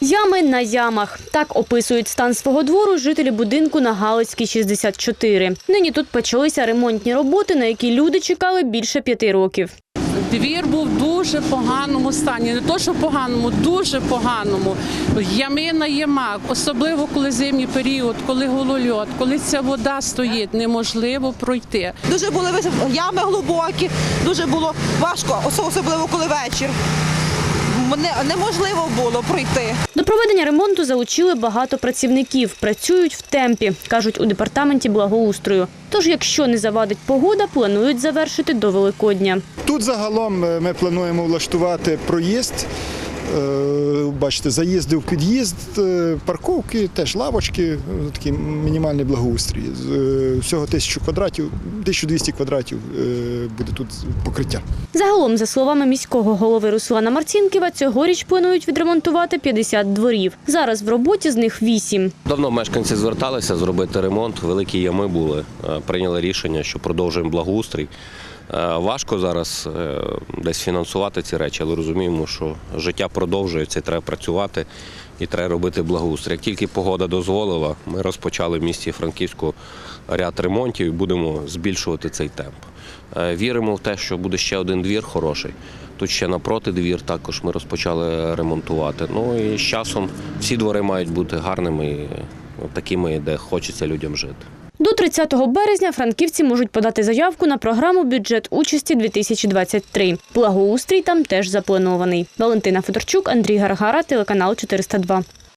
Ями на ямах. Так описують стан свого двору жителі будинку на Галицькій 64. Нині тут почалися ремонтні роботи, на які люди чекали більше п'яти років. Двір був в дуже поганому стані. Не то, що поганому, дуже поганому. Ями на ямах, особливо коли зимній період, коли голольот, коли ця вода стоїть, неможливо пройти. Дуже були ями глибокі, дуже було важко, особливо коли вечір. Не- неможливо було пройти. До проведення ремонту залучили багато працівників. Працюють в темпі, кажуть у департаменті благоустрою. Тож, якщо не завадить погода, планують завершити до Великодня. Тут загалом е, ми плануємо влаштувати проїзд. Е, Бачите, заїзди в під'їзд, е, парковки, теж лавочки, е, такий мінімальний благоустрій. З, Всього тисячу квадратів, 1200 квадратів буде тут покриття. Загалом, за словами міського голови Руслана Марцінківа, цьогоріч планують відремонтувати 50 дворів. Зараз в роботі з них 8. Давно мешканці зверталися зробити ремонт, великі ями були. Прийняли рішення, що продовжуємо благоустрій. Е, Важко зараз е, десь фінансувати ці речі, але розуміємо, що життя продовжується, треба працювати і треба робити благоустрій. Як тільки погода дозволила, ми розпочали в місті Франківську ряд ремонтів і будемо збільшувати цей темп. Е, Віримо в те, що буде ще один двір хороший. Тут ще напроти двір також ми розпочали ремонтувати. Ну і з часом всі двори мають бути гарними, і такими, де хочеться людям жити. До 30 березня франківці можуть подати заявку на програму бюджет участі 2023. Благоустрій там теж запланований. Валентина Федорчук, Андрій Гаргара, телеканал 402.